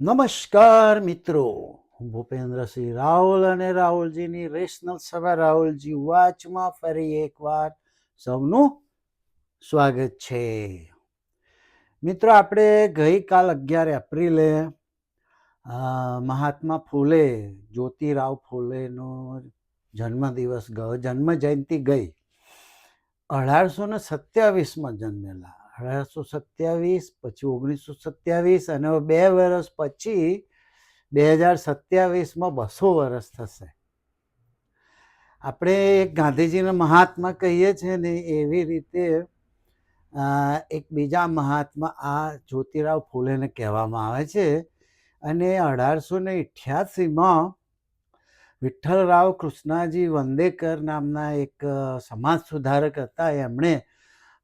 નમસ્કાર મિત્રો. ભૂપેન્દ્રસિંહ રાહુલ અને રાહુલજીની રેશનલ સભા. રાહુલજી વાચમાં ફરી એકવાર સૌનું સ્વાગત છે. મિત્રો, આપણે ગઈકાલ અગિયાર એપ્રિલે મહાત્મા ફૂલે, જ્યોતિરાવ ફૂલેનો જન્મદિવસ ગયો જન્મ જયંતિ ગઈ. અઢારસો ને સત્યાવીસમાં જન્મેલા. અઢારસો સત્યાવીસ, પછી ઓગણીસો સત્યાવીસ અને બે વર્ષ પછી બે હજાર સત્યાવીસમાં બસો વર્ષ થશે. આપણે એક ગાંધીજીને મહાત્મા કહીએ છીએ ને એવી રીતે એક બીજા મહાત્મા આ જ્યોતિરાવ ફૂલેને કહેવામાં આવે છે અને અઢારસો ને અઠ્યાસીમાં વિઠ્ઠલરાવ કૃષ્ણાજી વંદેકર નામના એક સમાજ સુધારક હતા. એમણે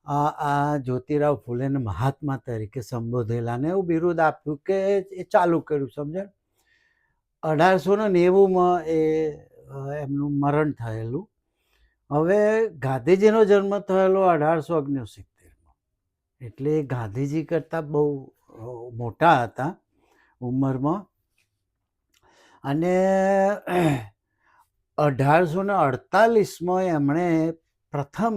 આ જ્યોતિરાવ ફૂલેને મહાત્મા તરીકે સંબોધેલા ને એવું બિરુદ આપ્યું કે એ ચાલુ કર્યું, સમજણ? અઢારસો ને નેવુંમાં એ એમનું મરણ થયેલું. હવે ગાંધીજીનો જન્મ થયેલો અઢારસો ઓગણસિત્તેરમાં. એટલે ગાંધીજી કરતાં બહુ મોટા હતા ઉંમરમાં. અને અઢારસો ને અડતાલીસમાં એમણે પ્રથમ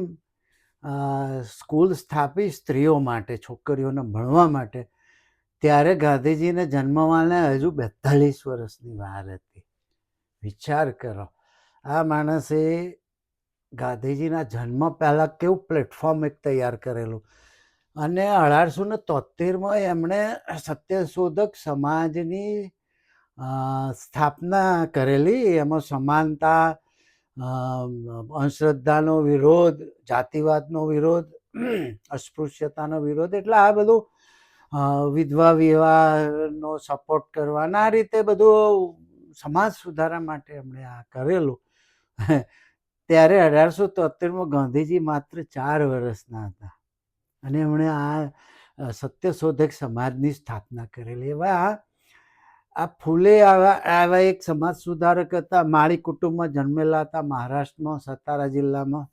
સ્કૂલ સ્થાપી સ્ત્રીઓ માટે, છોકરીઓને ભણવા માટે. ત્યારે ગાંધીજીને જન્મવાને હજુ બેતાલીસ વર્ષની વાર હતી. વિચાર કરો, આ માણસે ગાંધીજીના જન્મ પહેલાં કેવું પ્લેટફોર્મ એક તૈયાર કરેલું? અને અઢારસો ને તોતેરમાં એમણે સત્યશોધક સમાજની સ્થાપના કરેલી. એમાં સમાનતા અંધશ્રદ્ધાનો વિરોધ, જાતિવાદનો વિરોધ, અસ્પૃશ્યતાનો વિરોધ, એટલે આ બધું વિધવા વિવાહનો સપોર્ટ કરવાના આ રીતે બધું સમાજ સુધારા માટે એમણે આ કરેલું. ત્યારે અઢારસો તોતેરમાં ગાંધીજી માત્ર ચાર વર્ષના હતા. અને એમણે આ સત્યશોધક સમાજની સ્થાપના કરેલી. એવા આ આ ફૂલે આવા આવા એક સમાજ સુધારક હતા. માળી કુટુંબમાં જન્મેલા હતા મહારાષ્ટ્રમાં, સતારા જિલ્લામાં.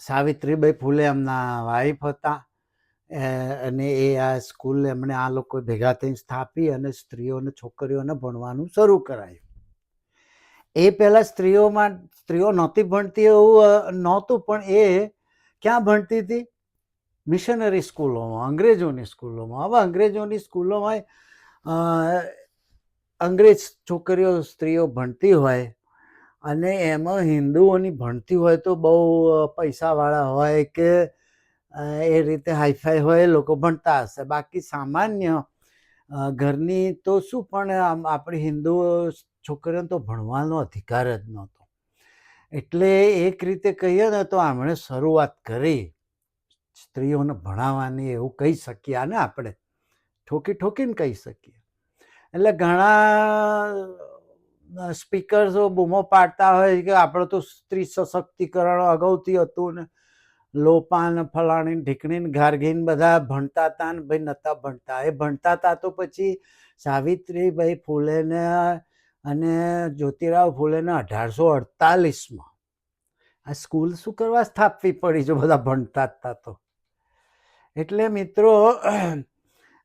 સાવિત્રીબાઈ ફૂલે એમના વાઈફ હતા. અને એ આ સ્કૂલ એમણે આ લોકો ભેગા થઈને સ્થાપી અને સ્ત્રીઓને છોકરીઓને ભણવાનું શરૂ કરાયું. એ પહેલાં સ્ત્રીઓમાં સ્ત્રીઓ નહોતી ભણતી એવું નહોતું, પણ એ ક્યાં ભણતી હતી? મિશનરી સ્કૂલોમાં અંગ્રેજોની સ્કૂલોમાં હવે અંગ્રેજોની સ્કૂલોમાં અંગ્રેજ છોકરીઓ, સ્ત્રીઓ ભણતી હોય અને એમાં હિન્દુઓની ભણતી હોય તો બહુ પૈસાવાળા હોય કે એ રીતે હાઈફાઈ હોય, એ લોકો ભણતા હશે. બાકી સામાન્ય ઘરની તો શું પણ આપણી હિન્દુ છોકરીઓને તો ભણવાનો અધિકાર જ નહોતો. એટલે એક રીતે કહીએ ને તો આમણે શરૂઆત કરી સ્ત્રીઓને ભણાવવાની, એવું કહી શકીએ ને આપણે ઠોકી ઠોકીને કહી શકીએ. એટલે ઘણા સ્પીકર્સો બૂમો પાડતા હોય કે આપણે તો સ્ત્રી સશક્તિકરણ અગાઉથી હતું ને, લોપાન, ફલાણી ઢીકણીને, ગાર્ગીને બધા ભણતા હતા ને ભાઈ નહોતા ભણતા. એ ભણતા હતા તો પછી સાવિત્રીભાઈ ફૂલેને અને જ્યોતિરાવ ફૂલેને અઢારસો અડતાલીસમાં. આ સ્કૂલ શું કરવા સ્થાપવી પડી જો બધા ભણતા હતા તો? એટલે મિત્રો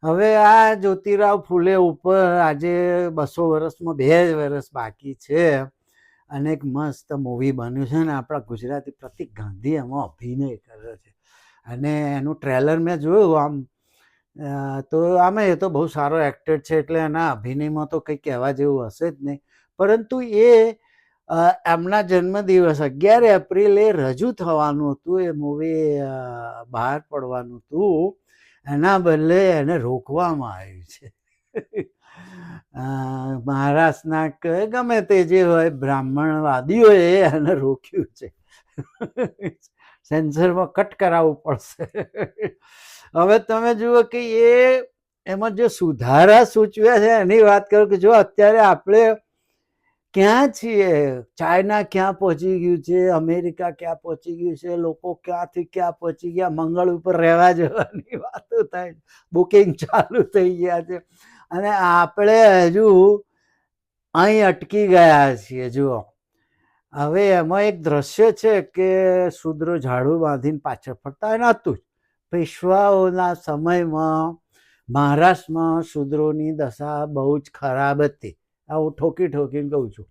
હવે આ જ્યોતિરાવ ફૂલે ઉપર આજે બસો વર્ષમાં બે વર્ષ બાકી છે. અને એક મસ્ત મૂવી બન્યું છે ને આપણા ગુજરાતી પ્રતિક ગાંધી એમાં અભિનય કર્યો છે. અને એનું ટ્રેલર મેં જોયું આમ તો આમે એ તો બહુ સારો એક્ટર છે એટલે એના અભિનયમાં તો કંઈ કહેવા જેવું હશે જ નહીં. પરંતુ એ એમના જન્મદિવસ અગિયાર એપ્રિલે રજૂ થવાનું હતું એ મૂવી બહાર પડવાનું હતું. એના બદલે એને રોકવામાં આવ્યું છે. મહારાષ્ટ્રના કે ગમે તે જે હોય, બ્રાહ્મણવાદીઓએ એને રોક્યું છે. સેન્સરમાં કટ કરાવવું પડશે. હવે તમે જુઓ કે એ એમાં જે સુધારા સૂચવ્યા છે, એની વાત કરું કે જો અત્યારે આપણે ક્યાં છીએ? ચાઇના ક્યાં પહોંચી ગયું છે? અમેરિકા ક્યાં પહોંચી ગયું છે? લોકો ક્યાંથી ક્યાં પહોંચી ગયા? મંગળ ઉપર રહેવા જવાની વાતો થાય. બુકિંગ ચાલુ થઈ ગયા છે. અને આપણે હજુ અહીં અટકી ગયા છીએ. જુઓ. હવે એમાં એક દ્રશ્ય છે કે શુદ્રો ઝાડુ બાંધીને પાછળ ફરતા હોય નહોતું જ. પેશવાઓના સમયમાં મહારાષ્ટ્રમાં શૂદ્રોની દશા બહુ જ ખરાબ હતી. આ હું ઠોકી ઠોકીને કહું છું.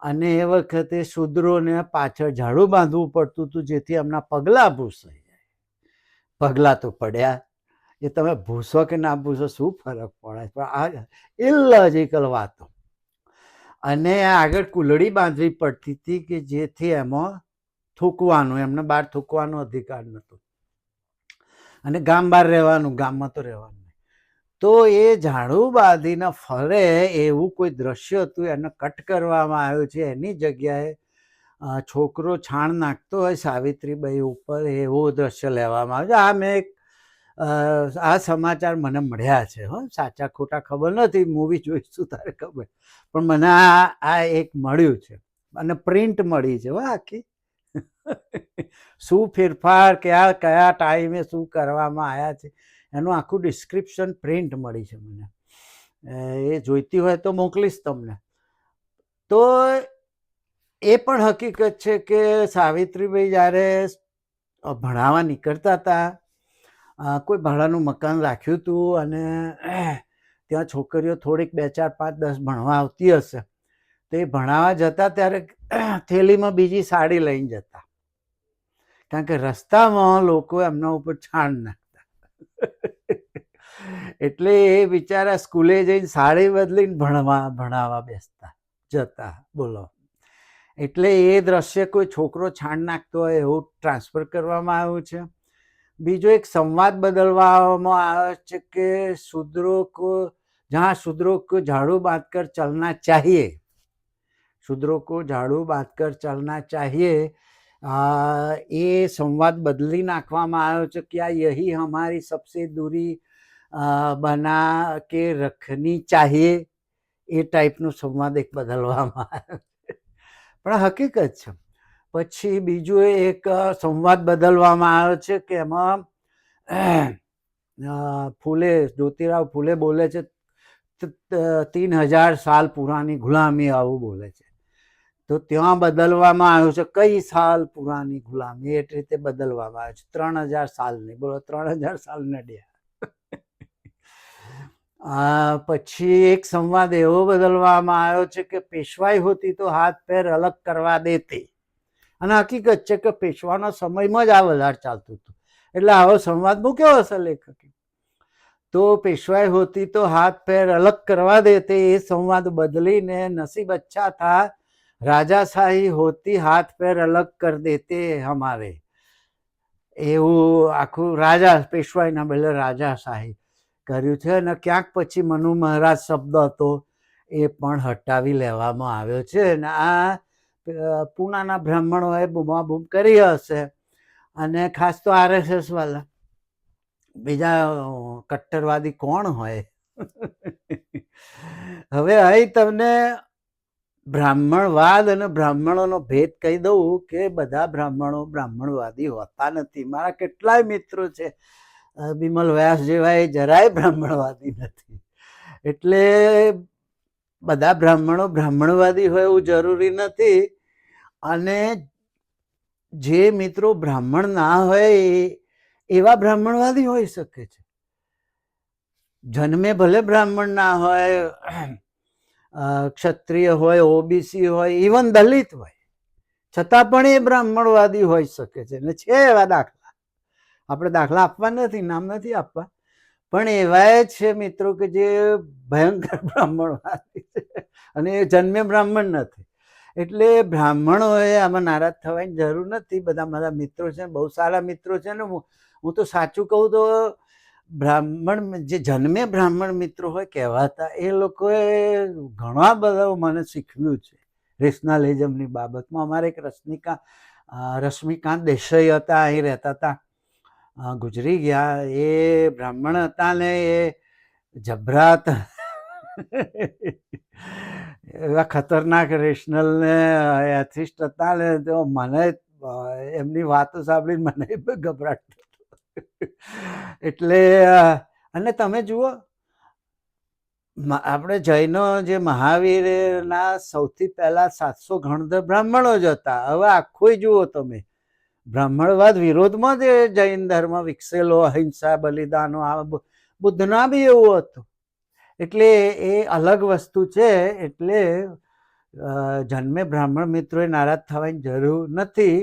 અને એ વખતે શુદ્રોને પાછળ ઝાડુ બાંધવું પડતું હતું, જેથી એમના પગલાં ભૂસ થઈ જાય. પગલાં તો પડ્યા. એ તમે ભૂસો કે ના ભૂસો, શું ફરક પડે? પણ આ ઇલોજિકલ વાતો. અને આગળ કુલડી બાંધવી પડતી હતી કે જેથી એમાં થૂકવાનું, એમને બહાર થૂકવાનો અધિકાર નહોતો. અને ગામ બહાર રહેવાનું, ગામમાં તો રહેવાનું તો એ ઝાડુ બાંધીને ફરે એવું કોઈ દ્રશ્ય હતું? એને કટ કરવામાં આવ્યું છે એની જગ્યાએ છોકરો છાણ નાખતો હોય સાવિત્રીબાઈ ઉપર, એવું દ્રશ્ય લેવામાં આવ્યું છે. આ મેં એક આ સમાચાર મને મળ્યા છે, હો. સાચા ખોટા ખબર નથી, મૂવી જોઈશું તારે ખબર. પણ મને આ આ એક મળ્યું છે. અને પ્રિન્ટ મળી છે, હો, આખી. શું ફેરફાર, કયા કયા ટાઈમે શું કરવામાં આવ્યા છે? એનું આખું ડિસ્ક્રિપ્શન પ્રિન્ટ મળી છે મને. એ જોઈતી હોય તો મોકલીશ તમને. તો એ પણ હકીકત છે કે સાવિત્રીબાઈ જ્યારે ભણાવવા નીકળતા હતા કોઈ ભાડાનું મકાન રાખ્યું હતું અને ત્યાં છોકરીઓ થોડીક બે ચાર પાંચ દસ ભણવા આવતી હશે, તો એ ભણાવવા જતા ત્યારે થેલીમાં બીજી સાડી લઈને જતા. કારણ કે રસ્તામાં લોકો એમના ઉપર છાણ નાખતા એટલે એ બિચારા સ્કૂલે જઈને સાડી બદલીને ભણવા, ભણાવવા બેસતા, જતા, બોલો. એટલે એ દ્રશ્ય કોઈ છોકરો છાણ નાખતો હોય એવું ટ્રાન્સફર કરવામાં આવ્યું છે. બીજો એક સંવાદ બદલવામાં આવે છે કે શુદ્રો કો જ્યાં શુદ્રો કો ઝાડુ બાંધકર ચલના ચાહીએ. શુદ્રોકો ઝાડુ બાંધકર ચલના ચાહીએ એ સંવાદ બદલી નાખવામાં આવ્યો છે કે આ યહી અમારી સબસે દૂરી બના કે રખની ચાહીએ? એ ટાઈપનો સંવાદ એક બદલવામાં આવ્યો પણ હકીકત છે. પછી બીજો એક સંવાદ બદલવામાં આવ્યો છે કે એમાં ફૂલે, જ્યોતિરાવ ફૂલે બોલે છે તીન હજાર સાલ પુરાની ગુલામી આવું બોલે છે. તો ત્યાં બદલવામાં આવ્યું છે. કઈ સાલ પુરાની ગુલામી? એ રીતે બદલવામાં આવ્યું છે. ત્રણ હજાર સાલની. બોલો, ત્રણ હજાર સાલ નડ્યા પછી એક સંવાદ એવો બદલવામાં આવ્યો છે કે પેશવાઈ હોતી તો હાથ પેર અલગ કરવા દેતી. અને હકીકત છે કે પેશવાનો સમયમાં જ આ વધારે ચાલતું હતું. એટલે આવો સંવાદ મૂક્યો હશે લેખકે? તો પેશવાઈ હોતી તો હાથ પેર અલગ કરવા દેતે. એ સંવાદ બદલીને નસીબ અચ્છા થા. રાજાશાહી હોતી હાથ પેર અલગ કર દેતે હમારે. એવું આખું રાજા પેશવાઈના બદલે રાજાશાહી કર્યું છે અને ક્યાંક પછી મનુ મહારાજ શબ્દ હતો એ પણ હટાવી લેવામાં આવ્યો છે અને આ પૂનાના બ્રાહ્મણોએ બૂમાબૂમ કરી હશે. અને ખાસ તો આરએસએસ વાળા બીજા કટ્ટરવાદી કોણ હોય? હવે અહીં તમને બ્રાહ્મણવાદ અને બ્રાહ્મણોનો ભેદ કહી દઉં કે બધા બ્રાહ્મણો બ્રાહ્મણવાદી હોતા નથી. મારા કેટલાય મિત્રો છે બિમલ વ્યાસ જેવા એ જરાય બ્રાહ્મણવાદી નથી. એટલે બધા બ્રાહ્મણો બ્રાહ્મણવાદી હોય એવું જરૂરી નથી. અને જે મિત્રો બ્રાહ્મણ ના હોય એવા બ્રાહ્મણવાદી હોઈ શકે છે. જન્મે ભલે બ્રાહ્મણ ના હોય ક્ષત્રિય હોય, ઓબીસી હોય ઇવન દલિત હોય, છતાં પણ એ બ્રાહ્મણવાદી હોઈ શકે છે. અને છે એવા દાખલા. આપણે દાખલા આપવા નથી, નામ નથી આપવા. પણ એવા છે મિત્રો કે જે ભયંકર બ્રાહ્મણવાદી છે. અને એ જન્મે બ્રાહ્મણ નથી. એટલે બ્રાહ્મણોએ આમાં નારાજ થવાની જરૂર નથી. બધા મારા મિત્રો છે બહુ સારા મિત્રો છે ને. હું હું તો સાચું કહું તો બ્રાહ્મણ જે જન્મે બ્રાહ્મણ મિત્રો હોય કહેવાતા, એ લોકોએ ઘણા બધા મને શીખવ્યું છે. રેશનાલિઝમની બાબતમાં અમારે એક રશ્મિકા રશ્મિકાંત દેસાઈ હતા, અહીં રહેતા હતા. ગુજરી ગયા. એ બ્રાહ્મણ હતા ને એ જબરા એવા ખતરનાક રેશનલ ને એથિસ્ટ હતા ને તો મને એમની વાતો સાંભળીને મને ગભરાટ. એટલે અને તમે જુઓ આપણે જૈનો જે મહાવીરના સૌથી પહેલા સાતસો ગણધર બ્રાહ્મણો જ હતા. હવે આખું જુઓ તમે. બ્રાહ્મણવાદ વિરોધમાં જ જૈન ધર્મ વિકસેલો, અહિંસા, બલિદાનો, આ બુદ્ધના બી એવું હતું. એટલે એ અલગ વસ્તુ છે, એટલે જન્મે બ્રાહ્મણ મિત્રોએ નારાજ થવાની જરૂર નથી.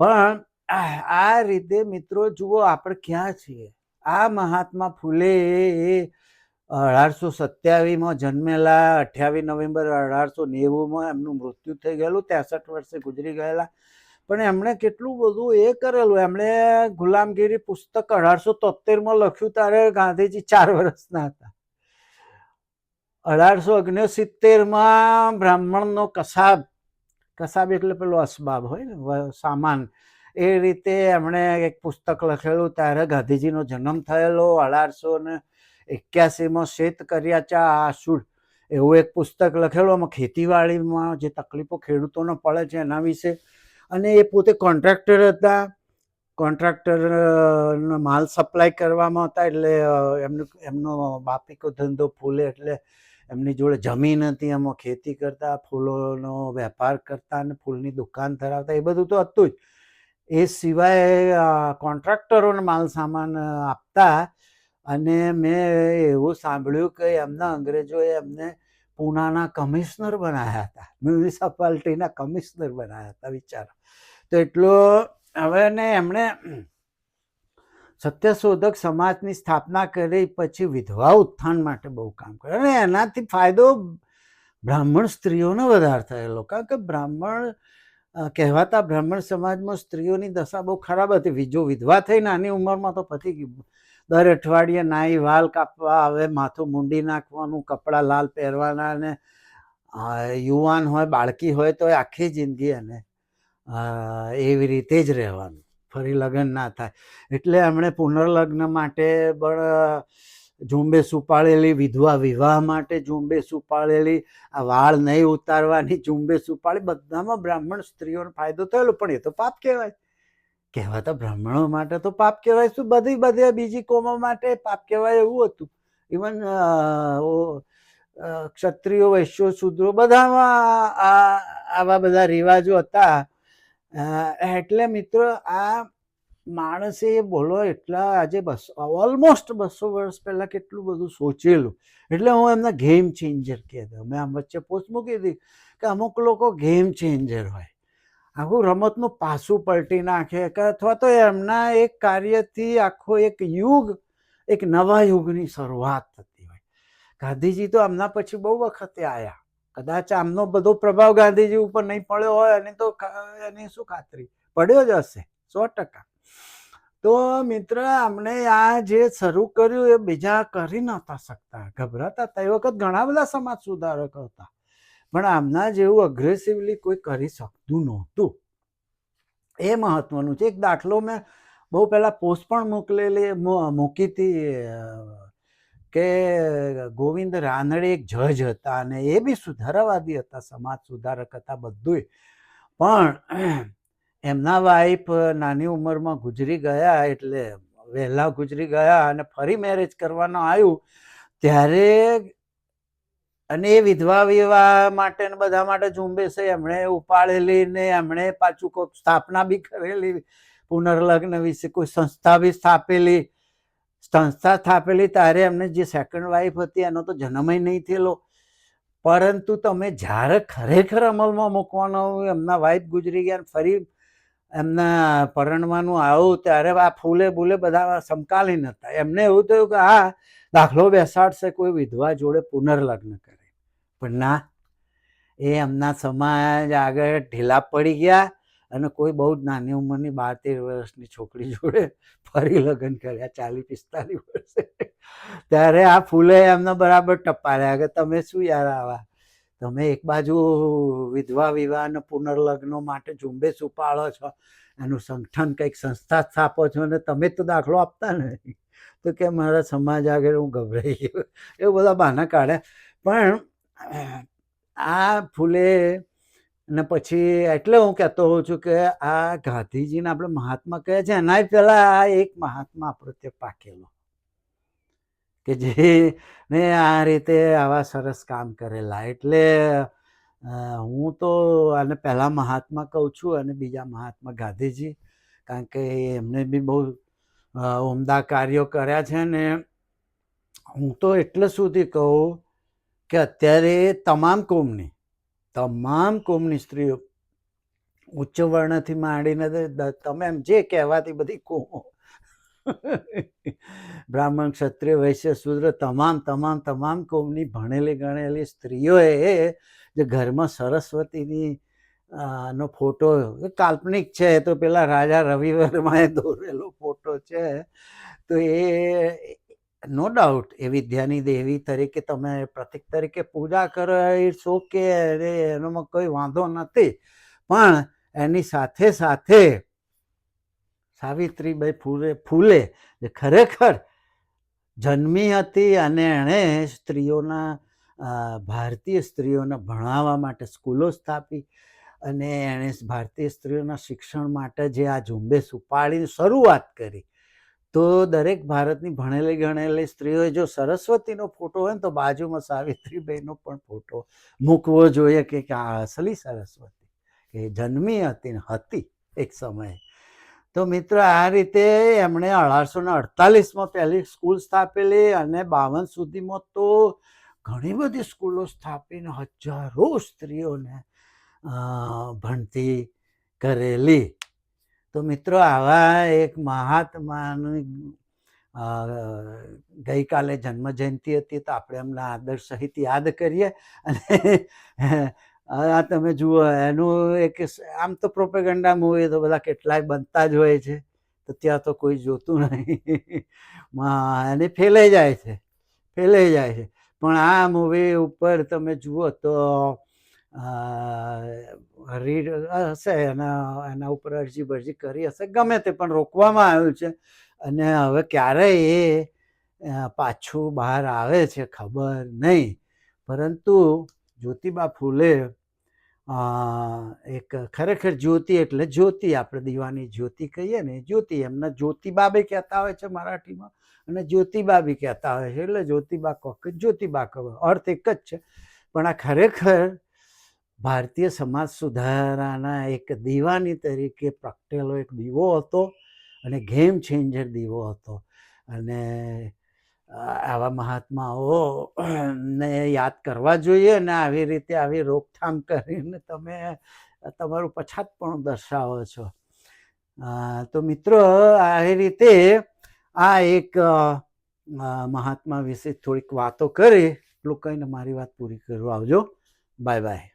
પણ આ રીતે મિત્રો જુઓ આપણે ક્યાં છીએ. આ મહાત્મા ફૂલે અઢારસો સત્યાવીસમાં જન્મેલા, અઠ્યાવીસ નવેમ્બર અઢારસો નેવુંમાં એમનું મૃત્યુ થઈ ગયેલું, ત્રેસઠ વર્ષે ગુજરી ગયેલા. પણ એમણે કેટલું બધું એ કરેલું, એમણે ગુલામગીરી પુસ્તક અઢારસો તોતેરમાં લખ્યું ત્યારે ગાંધીજી ચાર વર્ષના હતા. અઢારસો ઓગણસિત્તેરમાં બ્રાહ્મણનો કસાબ કસાબ એટલે પેલો અસબાબ હોય ને સામાન એ રીતે એમણે એક પુસ્તક લખેલું, ત્યારે ગાંધીજીનો જન્મ થયેલો, અઢારસો ને એક્યાસીમાં શેત કર્યા ચા આસુડ એવું એક પુસ્તક લખેલું, આમાં ખેતીવાડીમાં જે તકલીફો ખેડૂતોને પડે છે એના વિશે. અને એ પોતે કોન્ટ્રાક્ટર હતા. કોન્ટ્રાક્ટર માલ સપ્લાય કરવામાં હતા એટલે એમનું, એમનો બાપીકો ધંધો ફૂલે એટલે એમની જોડે જમીન હતી, એમાં ખેતી કરતા, ફૂલોનો વેપાર કરતા અને ફૂલની દુકાન ધરાવતા, એ બધું તો હતું જ. એ સિવાય કોન્ટ્રાક્ટરોને માલ સામાન આપતા અને મેં એવું સાંભળ્યું કે એમના અંગ્રેજોએ એમને પૂનાના કમિશનર બનાવ્યા હતા, મ્યુનિસિપાલિટીના કમિશનર બનાવ્યા હતા વિચારો. તો એટલો, હવે ને એમણે સત્યશોધક સમાજની સ્થાપના કરી, પછી વિધવા ઉત્થાન માટે બહુ કામ કર્યું. અને એનાથી ફાયદો બ્રાહ્મણ સ્ત્રીઓને વધારે થયેલો, કારણ કે બ્રાહ્મણ કહેવાતા બ્રાહ્મણ સમાજમાં સ્ત્રીઓની દશા બહુ ખરાબ હતી. વિજો વિધવા થઈ નાની ઉંમરમાં તો પતી ગયું. દર અઠવાડિયે નાઈ વાલ કાપવા આવે, માથું મૂંડી નાખવાનું, કપડાં લાલ પહેરવાના અને યુવાન હોય, બાળકી હોય તો આખી જિંદગી એને એવી રીતે જ રહેવાનું. ફરી લગ્ન ના થાય. એટલે એમણે પુનર્લગ્ન માટે પણ ઝુંબેશ ઉપાડેલી, વિધવા વિવાહ માટે ઝુંબેશ ઉપાડેલી, આ વાળ નહીં ઉતારવાની ઝુંબેશ ઉપાડી, બધામાં બ્રાહ્મણ સ્ત્રીઓનો ફાયદો થયેલો, પણ એ તો પાપ કહેવાય. કહેવાતા બ્રાહ્મણો માટે તો પાપ કહેવાય, શું બધી બધી બીજી કોમો માટે પાપ કહેવાય એવું હતું? ઇવન ક્ષત્રિયો, વૈશ્યો, શૂદ્રો બધામાં આવા બધા રિવાજો હતા. એટલે મિત્રો આ માણસે બોલો એટલા આજે બસો ઓલમોસ્ટ બસો વર્ષ પહેલાં કેટલું બધું સોચેલું. એટલે હું એમને ગેમ ચેન્જર કહેતો મેં આમ વચ્ચે પોસ્ટ મૂકી હતી કે અમુક લોકો ગેમ ચેન્જર હોય. આખું રમતનું પાસું પલટી નાખે કે અથવા તો એમના એક કાર્યથી આખો એક યુગ, એક નવા યુગની શરૂઆત થતી હોય. ગાંધીજી તો આમના પછી બહુ વખતે આવ્યા કદાચ આમનો બધો પ્રભાવ ગાંધીજી ઉપર નહીં પડ્યો હોય, એની તો એની શું ખાતરી? પડ્યો જ હશે, સો ટકા. તો મિત્ર, અમને આ જે શરૂ કર્યું એ બીજા કરી નહોતા શકતા. ગભરાતા હતા. એ વખત ઘણા બધા સમાજ સુધારકો હતા. પણ આમના જેવું અગ્રેસિવલી કોઈ કરી શકતું નહોતું. એ મહત્વનું છે. એક દાખલો મેં બહુ પહેલાં પોસ્ટ પણ મોકલેલી મૂકી હતી કે ગોવિંદ રાનડે એક જજ હતા અને એ બી સુધારાવાદી હતા, સમાજ સુધારક હતા બધુંય. પણ એમના વાઈફ નાની ઉંમરમાં ગુજરી ગયા એટલે વહેલા ગુજરી ગયા અને ફરી મેરેજ કરવાનું આવ્યું. ત્યારે અને એ વિધવા વિવાહ માટે ને બધા માટે ઝુંબેશે એમણે ઉપાડેલી ને એમણે પાછું કોઈક સ્થાપના બી કરેલી, પુનર્લગ્ન વિશે કોઈ સંસ્થા બી સ્થાપેલી. સંસ્થા સ્થાપેલી ત્યારે એમને જે સેકન્ડ વાઈફ હતી એનો તો જન્મય નહીં થયેલો. પરંતુ તમે જ્યારે ખરેખર અમલમાં મૂકવાનો એમના વાઈફ ગુજરી ગયા ફરી એમના પરણવાનું આવ્યું ત્યારે આ ફૂલે ભૂલે બધા સમકાલીન હતા. એમને એવું થયું કે આ દાખલો બેસાડશે, કોઈ વિધવા જોડે પુનર્લગ્ન કરે. પણ ના, એ એમના સમાજ આગળ ઢીલા પડી ગયા અને કોઈ બહુ જ નાની ઉંમરની બાર તેર વર્ષની છોકરી જોડે ફરી લગ્ન કર્યા ચાલીસ પિસ્તાલીસ વર્ષે. ત્યારે આ ફૂલે એમને બરાબર ટપાર્યા કે તમે શું યાર આવા? તમે એક બાજુ વિધવા વિવાહ પુનર્લગ્નો માટે ઝુંબેશ ઉપાડો છો, એનું સંગઠન કંઈક સંસ્થા સ્થાપો છો અને તમે તો દાખલો આપતા નથી. તો કે મારા સમાજ આગળ હું ગભરાઈ ગયો. એવું બધા બહાના કાઢ્યા પણ આ ફૂલે ને પછી એટલે હું કહેતો હોઉં છું કે આ ગાંધીજીને આપણે મહાત્મા કહે છે, એનાય પહેલાં આ એક મહાત્મા આપણો તે પાકેલો. કે જે ને આ રીતે આવા સરસ કામ કરેલા. એટલે હું તો આને પહેલા મહાત્મા કહું છું અને બીજા મહાત્મા ગાંધીજી, કારણ કે એમને બી બહુ ઉમદા કાર્યો કર્યા છે ને હું તો એટલે સુધી કહું કે અત્યારે તમામ કોમની તમામ કોમની સ્ત્રીઓ ઉચ્ચ વર્ણથી માંડીને તમે એમ જે કહેવાતી બધી કોમો બ્રાહ્મણ ક્ષત્રિય, વૈશ્ય, શુદ્ર, તમામ તમામ તમામ કોમની ભણેલી ગણેલી સ્ત્રીઓએ જે ઘરમાં સરસ્વતીની નો ફોટો કાલ્પનિક છે તો પેલા રાજા રવિ વર્માએ દોરેલો ફોટો છે. તો એ, નો ડાઉટ, એ વિદ્યાની દેવી તરીકે તમે પ્રતિક તરીકે પૂજા કરો ઇટ્સ ઓકે એનામાં કોઈ વાંધો નથી. પણ એની સાથે સાથે સાવિત્રીબાઈ ફૂલે ફૂલે જે ખરેખર જન્મી હતી અને એણે સ્ત્રીઓના ભારતીય સ્ત્રીઓને ભણાવવા માટે સ્કૂલો સ્થાપી અને એણે ભારતીય સ્ત્રીઓના શિક્ષણ માટે જે આ ઝુંબેશ ઉપાડીને શરૂઆત કરી. તો દરેક ભારતની ભણેલી ગણેલી સ્ત્રીઓએ જો સરસ્વતીનો ફોટો હોય ને તો બાજુમાં સાવિત્રીબાઈનો પણ ફોટો મૂકવો જોઈએ કે આ અસલી સરસ્વતી, કે જન્મી હતી હતી એક સમયે. તો મિત્રો, આ રીતે એમણે અઢારસો ને અડતાલીસમાં પહેલી સ્કૂલ સ્થાપેલી અને બાવન સુધીમાં તો ઘણી બધી સ્કૂલો સ્થાપીને હજારો સ્ત્રીઓને ભણતી કરેલી. તો મિત્રો, આવા એક મહાત્માની ગઈકાલે જન્મ જયંતિ હતી તો આપણે એમના આદર સહિત યાદ કરીએ અને આ તમે જુઓ, એનું એક આમ તો પ્રોપેગન્ડા મૂવી તો બધા કેટલાય બનતા જ હોય છે, તો ત્યાં તો કોઈ જોતું નહીં. એને ફેલાઈ જાય છે, ફેલાઈ જાય છે. પણ આ મૂવી ઉપર તમે જુઓ તો રીડ હશે, એના એના ઉપર અરજી બરજી કરી હશે, ગમે તે પણ રોકવામાં આવ્યું છે. અને હવે ક્યારે એ પાછું બહાર આવે છે ખબર નહીં. પરંતુ જ્યોતિબા ફૂલે એક ખરેખર જ્યોતિ એટલે જ્યોતિ. આપણે દીવાની જ્યોતિ કહીએ ને, જ્યોતિ. એમને જ્યોતિબા બી કહેતા હોય છે મરાઠીમાં અને જ્યોતિબા બી કહેતા હોય છે. એટલે જ્યોતિબા કહો કે જ્યોતિબા કહો અર્થ એક જ છે. પણ આ ખરેખર ભારતીય સમાજ સુધારાના એક દીવાની તરીકે પ્રગટેલો એક દીવો હતો અને ગેમ ચેન્જર દીવો હતો. અને આવા મહાત્માઓ ને યાદ કરવા જોઈએ અને આવી રીતે આવી રોકથામ કરીને તમે તમારું પછાત પણ દર્શાવો છો. તો મિત્રો, આવી રીતે આ એક મહાત્મા વિશે થોડીક વાતો કરી. એટલું કહીને મારી વાત પૂરી કરવા આવજો. Bye bye.